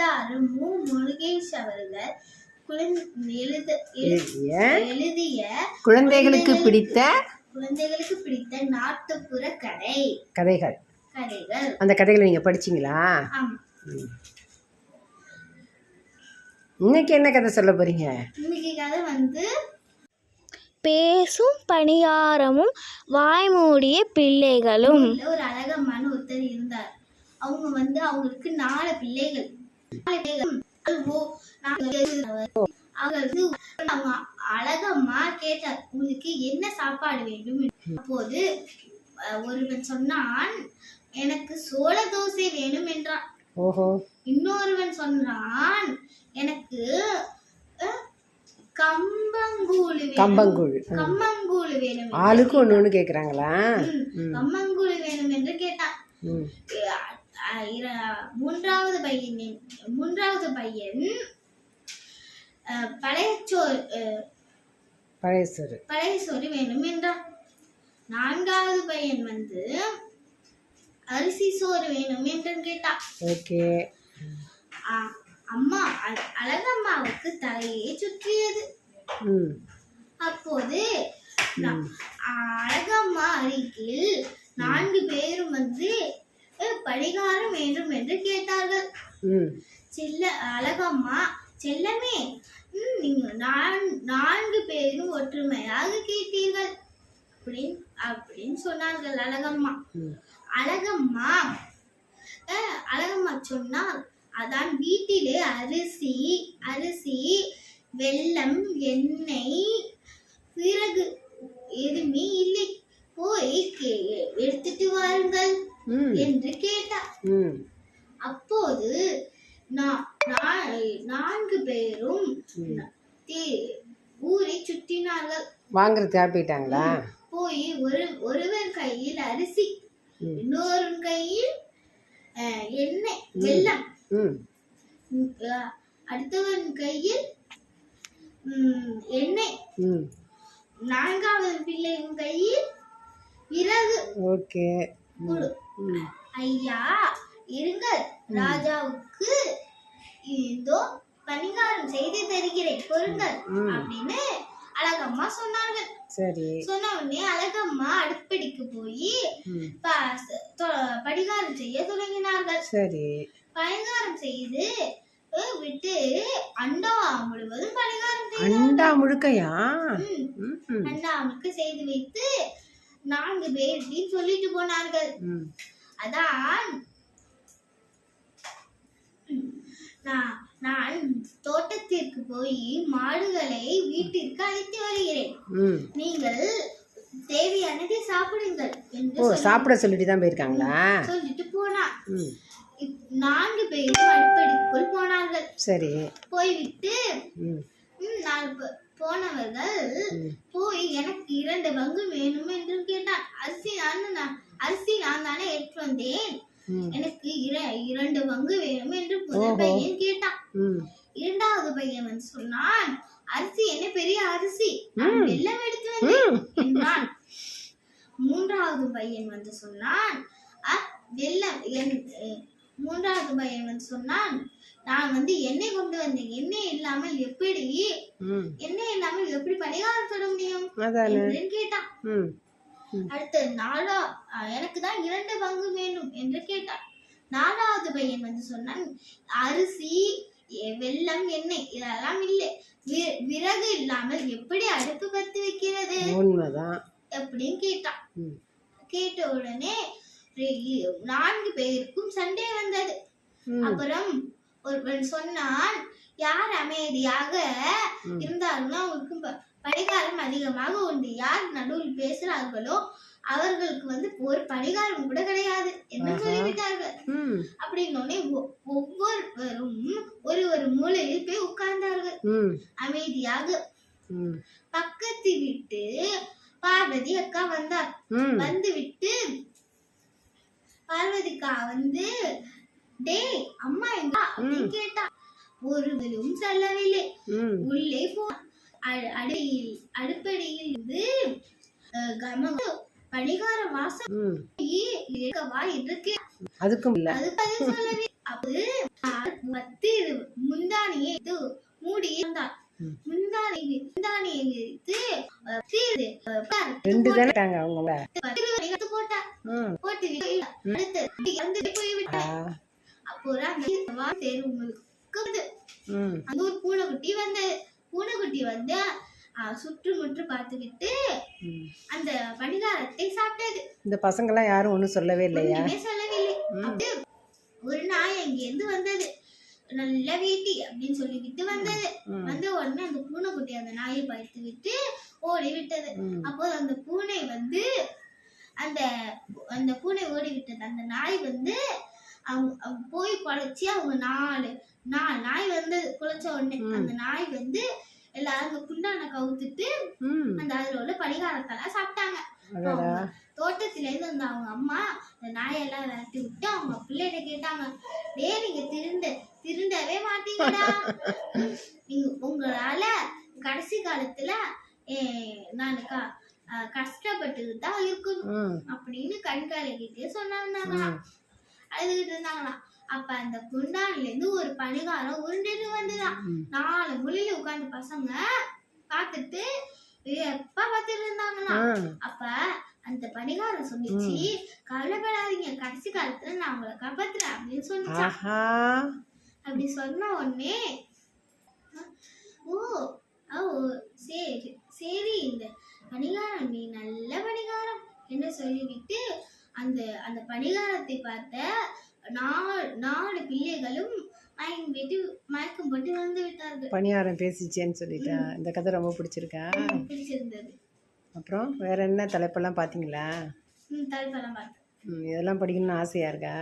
எழுத்தாளர் மு முருகேஷ் அவர்கள் எழுதிய எழுதிய குழந்தைகளுக்கு பிடித்த குழந்தைகளுக்கு பிடித்த நாட்டுப்புற கதை. கதைகள். கதைகள். அந்த கதைகளை நீங்கள் படிச்சீங்களா? இன்னைக்கு என்ன கதை சொல்ல போறீங்க? இன்னைக்கு கதை வந்து பேசும் பணியாரமும் வாய்மூடிய பிள்ளைகளும். ஒரு அழகம்மான ஒருத்தர் இருந்தார். அவங்க வந்து அவங்களுக்கு நாலு பிள்ளைகள். அவங்களுக்கு அவங்க அழகம்மா கேட்டார் உங்களுக்கு என்ன சாப்பாடு வேண்டும். அப்போது ஒருவன் சொன்னான் எனக்கு சோள தோசை வேணும் என்றான் இன்னொருவன் சொன்னான் எனக்கு கம்பங்கூழு கம்பங்கூழ் கம்மங்கூழு வேணும் ஆளுக்கு ஒன்று கேட்குறாங்களா ம், கம்மங்கூழ் வேணும் என்று கேட்டான் மூன்றாவது பையன் மூன்றாவது பையன் அஹ், பழைய சோறு அஹ், பழைய சோறு. பழைய சோறு வேணும் என்றான். நான்காவது பையன் வந்து அரிசி சோறு வேணும் என்று கேட்டான். ஓகே. அம்மா அழகம்மாவுக்கு தலையே சுற்றியது. அப்போது அழகம்மா அருகில் நான்கு பேரும் வந்து பரிகாரம் வேண்டும் என்று கேட்டார்கள். செல்ல அழகம்மா செல்லமே. நான்கு பேரும் ஒற்றுமையாக கேட்டீர்கள். அப்படின்னு அப்படின்னு சொன்னார்கள் அழகம்மா. அழகம்மா அழகம்மா சொன்னால் அதான் வீட்டிலே அரிசி அரிசி வெல்லம் எண்ணெய் பிறகு எதுவுமே இல்லை. போய் கே- எடுத்துட்டு வாருங்கள் என்று கேட்டார். அப்போது நான்கு பேரும் ஊரை சுற்றினார்கள். வாங்குறதுக்காக போயிட்டாங்களா போய் ஒரு ஒருவர் கையில் அரிசி. இன்னொரு கையில் எண்ணெய் வெல்லம். ம். உம், அஹ், அடுத்தவன் கையில் எண்ணெய். நான்காவது பிள்ளையின் கையில் விறகு. ஓகே. ஐயா இருங்கள். ராஜாவுக்கு இதோ பணிகாரம் செய்து தருகிறேன். பொருங்கள். அப்படின்னு அழகம்மா சொன்னார்கள். சரி. சொன்ன உடனே அழகம்மா அடுப்படிக்கு போய் படிகாரம் செய்ய தொடங்கினார்கள். சரி. பணிகாரம் செய்து விட்டு அண்டா முழுவதும் பணிகாரம் அண்டா முழுக்கையா? ம், ம் ம். அண்டாவுக்கு செய்து வைத்து நான்கு பேர்கிட்டையும் சொல்லிட்டு போனார்கள். அதான் நான் நான் தோட்டத்திற்கு போய் மாடுகளை வீட்டிற்கு அழைத்து வருகிறேன். நீங்கள் தேவையானதை சாப்பிடுங்கள் என்று ஓ சாப்பிட சொல்லிட்டு தான் போயிருக்காங்களா சொல்லிட்டு இப்- நான்கு பேரும் அடுப்படிக்குள் போனார்கள். சரி. போய்விட்டு நாலு போனவர்கள் போய் எனக்கு இரண்டு பங்கு வேணும் என்று கேட்டான். அரிசி நான் அரிசி நான் தானே எடுத்து வந்தேன் எனக்கு இர- இரண்டு பங்கு வேணும் என்று முதல் பையன் கேட்டான். இரண்டாவது பையன் வந்து சொன்னான் அரிசி என்ன பெரிய அரிசி? வெள்ளம் எடுத்து வந்தேன் என்றான். மூன்றாவது பையன் வந்து சொன்னான் "அ, வெள்ளம் மூன்றாவது பையன் வந்து சொன்னான் நான் வந்து எண்ணெய் கொண்டு வந்தேன். எண்ணெய் இல்லாமல் எப்படி எண்ணெய் இல்லாமல் எப்படி பணிகாரம் தொட முடியும்? கேட்டான். அடுத்து நாலா எனக்கு தான் இரண்டு பங்கு வேண்டும் என்று கேட்டான் நாலாவது பையன் வந்து சொன்னான் அரிசி வெல்லம் எண்ணெய் இதெல்லாம் இல்லை. விறகு இல்லாமல் எப்படி அடுப்பு பத்து வைக்கிறது? அப்படின்னு கேட்டான். கேட்ட உடனே நான்கு பேருக்கும் சண்டை வந்தது. அப்புறம் ஒருவன் சொன்னான் யார் அமைதியாக ம். இருந்தார்களோ அவங்களுக்கு ப- பரிகாரம் அதிகமாக உண்டு. யார் நடுவில் பேசுறார்களோ அவர்களுக்கு வந்து ஒரு பரிகாரம் கூட கிடையாது. என்று ஆஹா. சொல்லிவிட்டார்கள்? அப்படின்னோடனே ஒவ்வொருவரும் ஒரு ஒரு மூலையில் போய் உட்கார்ந்தார்கள். அமைதியாக பக்கத்து வீட்டு பார்வதி அக்கா வந்தார். வந்து விட்டு பார்வதிக்கா வந்து டேய் அம்மா எங்க? கேட்டா ஒருவரும் சொல்லவில்லை. உள்ளே போ அடியில் அடுப்படியில் இருந்து கம படிகார வாசம் இருக்கவா என்று கே- அதுக்கும் இல்லை. அது பதில் சொல்லவே அஹ், பத்தி முந்தானியை இது மூடி. முந்தானை முந்தானியை விரித்து அஹ், தீர்ந்து, அஹ், பாரு, ரெண்டு தானே இருக்காங்க அவங்க திருவடி எடுத்து போட்டார். ம். போட்டு விட்டு அடுத்து இறந்து போய் ஆ. விட்டார் அப்போ அந்த வா தேர்வுங்களுக்கு வந்து ம். அங்க ஒரு பூனைக்குட்டி வந்தது. பூனைக்குட்டி வந்து அஹ், சுற்றுமுற்று பார்த்துக்கிட்டு. அந்த பணிகாரத்தை சாப்பிட்டது. இந்த பசங்கெல்லாம் யாரும் ஒன்றும் சொல்லவே இல்லையா? ம். அப்படி ஒரு நாய் அங்க இருந்து வந்தது. நல்ல வீட்டி அப்படின்னு சொல்லிக்கிட்டு வந்தது. வந்த உடனே அந்த பூனைக்குட்டி அந்த நாயை பார்த்து விட்டு ஓடி விட்டது அப்போ அந்த பூனை வந்து அந்த அந்த பூனை ஓடி விட்டது அந்த நாய் வந்து அவங்க போய் குலைச்சி அவங்க நாலு நாலு நாய் வந்து குலைச்ச உடனே. அந்த நாய் வந்து எல்லாரும் அந்த குண்டான கவுத்துட்டு அந்த அதுல உள்ள பணிகாரத்தெல்லாம் சாப்பிட்டாங்க. தோட்டத்துல இருந்து வந்த அவங்க அம்மா அந்த நாயெல்லாம் விரட்டி விட்டு அவங்க பிள்ளைகிட்ட கேட்டாங்க டேய் நீங்க திருந்த திருந்தவே மாட்டீங்கடா. நீங்க உங்களால கடைசி காலத்துல நான் க அஹ் கஷ்டப்பட்டு தான் இருக்கணும் அப்படின்னு கண்காலிக்கிட்டே சொன்னாங்க அழுதுகிட்டு இருந்தாங்களாம். அப்ப அந்த குண்டான்ல இருந்து ஒரு பணிகாரம் உருண்டுட்டு வந்துதான். நாலு மொழியில உட்கார்ந்து பசங்க பார்த்துட்டு எப்ப பார்த்துட்டு இருந்தாங்களாம் ஆ. அப்ப அந்த பணிகாரம் சொல்லிச்சு கவலைப்படாதீங்க கடைசி காலத்துல நான் உங்களை காப்பாத்துறேன் அப்படின்னு ஆஹா. அப்படி சொன்ன உடனே ஓ ஓ சரி சரி இந்த பணிகாரம் நீ நல்ல பணிகாரம் என்று சொல்லிவிட்டு அந்த அந்த பணிகாரத்தை பார்த்த நாலு பிள்ளைகளும் மயக்கம் போட்டு வந்து விட்டார்கள். பணியாரம் பேசிச்சேன்னு சொல்லிட்டேன் இந்த கதை ரொம்ப பிடிச்சிருக்கா? பிடிச்சிருந்தது. அப்புறம் வேற என்ன தலைப்பெல்லாம் பார்த்தீங்களா? தலைப்பெல்லாம் பார்த்தேன். இதெல்லாம் படிக்கணும்னு ஆசையா இருக்கா.